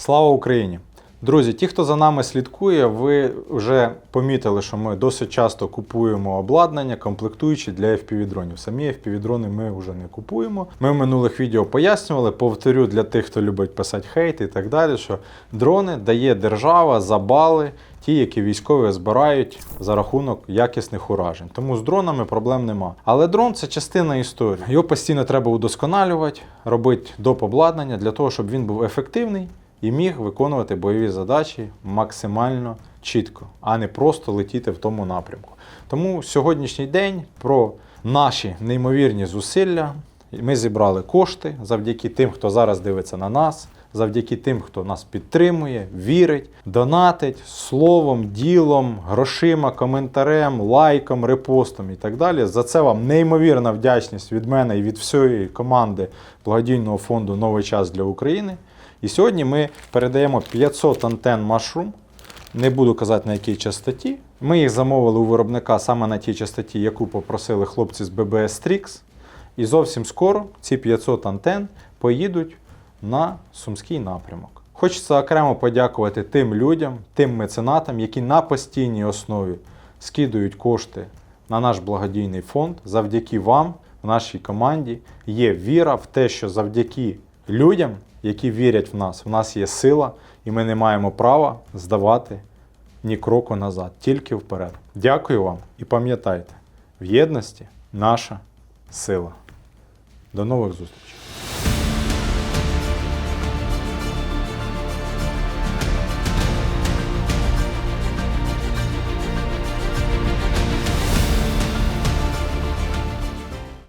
Слава Україні! Друзі, ті, хто за нами слідкує, ви вже помітили, що ми досить часто купуємо обладнання, комплектуючі для FPV-дронів. Самі FPV-дрони ми вже не купуємо. Ми в минулих відео пояснювали, повторю для тих, хто любить писати хейт і так далі, що дрони дає держава за бали, ті, які військові збирають за рахунок якісних уражень. Тому з дронами проблем нема. Але дрон це частина історії. Його постійно треба удосконалювати, робити доп. обладнання для того, щоб він був ефективний і міг виконувати бойові задачі максимально чітко, а не просто летіти в тому напрямку. Тому сьогоднішній день про наші неймовірні зусилля. Ми зібрали кошти завдяки тим, хто зараз дивиться на нас, завдяки тим, хто нас підтримує, вірить, донатить словом, ділом, грошима, коментарем, лайком, репостом і так далі. За це вам неймовірна вдячність від мене і від всієї команди благодійного фонду Новий час для України. І сьогодні ми передаємо 500 антенн Mushroom. Не буду казати на якій частоті. Ми їх замовили у виробника саме на тій частоті, яку попросили хлопці з BBS Strix. І зовсім скоро ці 500 антенн поїдуть на сумський напрямок. Хочеться окремо подякувати тим людям, тим меценатам, які на постійній основі скидують кошти на наш благодійний фонд. Завдяки вам, в нашій команді, є віра в те, що завдяки людям, які вірять в нас, в нас є сила, і ми не маємо права здавати ні кроку назад, тільки вперед. Дякую вам і пам'ятайте, в єдності наша сила. До нових зустрічей!